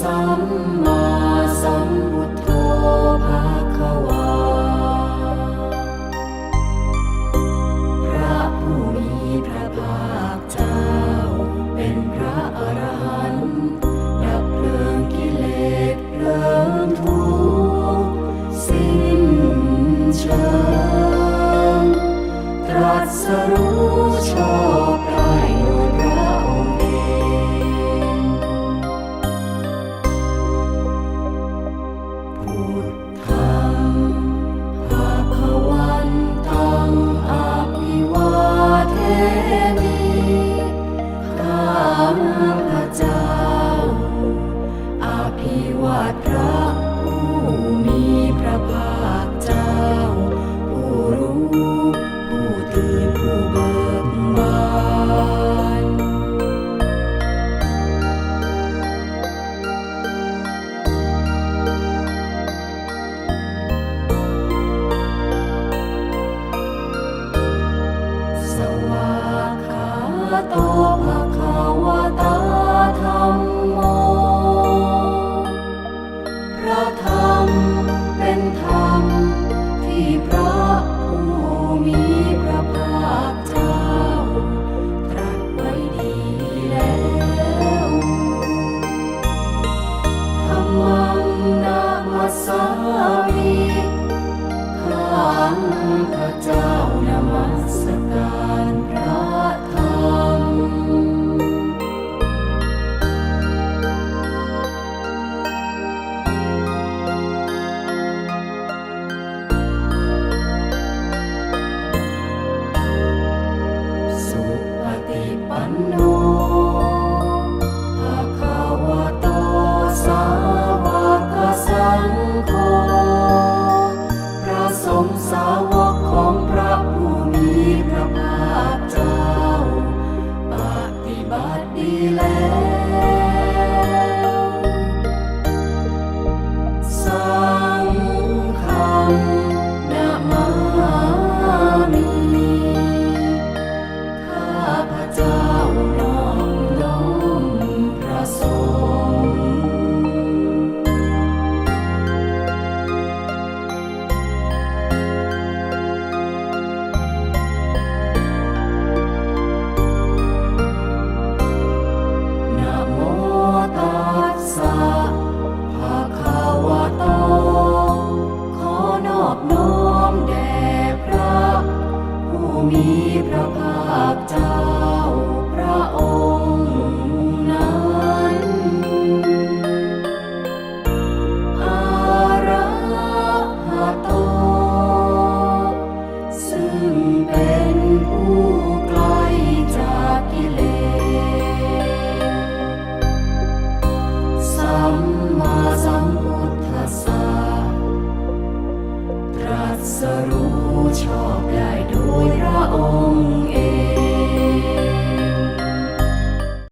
สัมมาสัมพุทโธภาควา โตภะคะวตาธรรมโม พระธรรมเป็นธรรม I know. มมาสัมพุทธัสสะตรัสรู้ชอบได้โดยพระองค์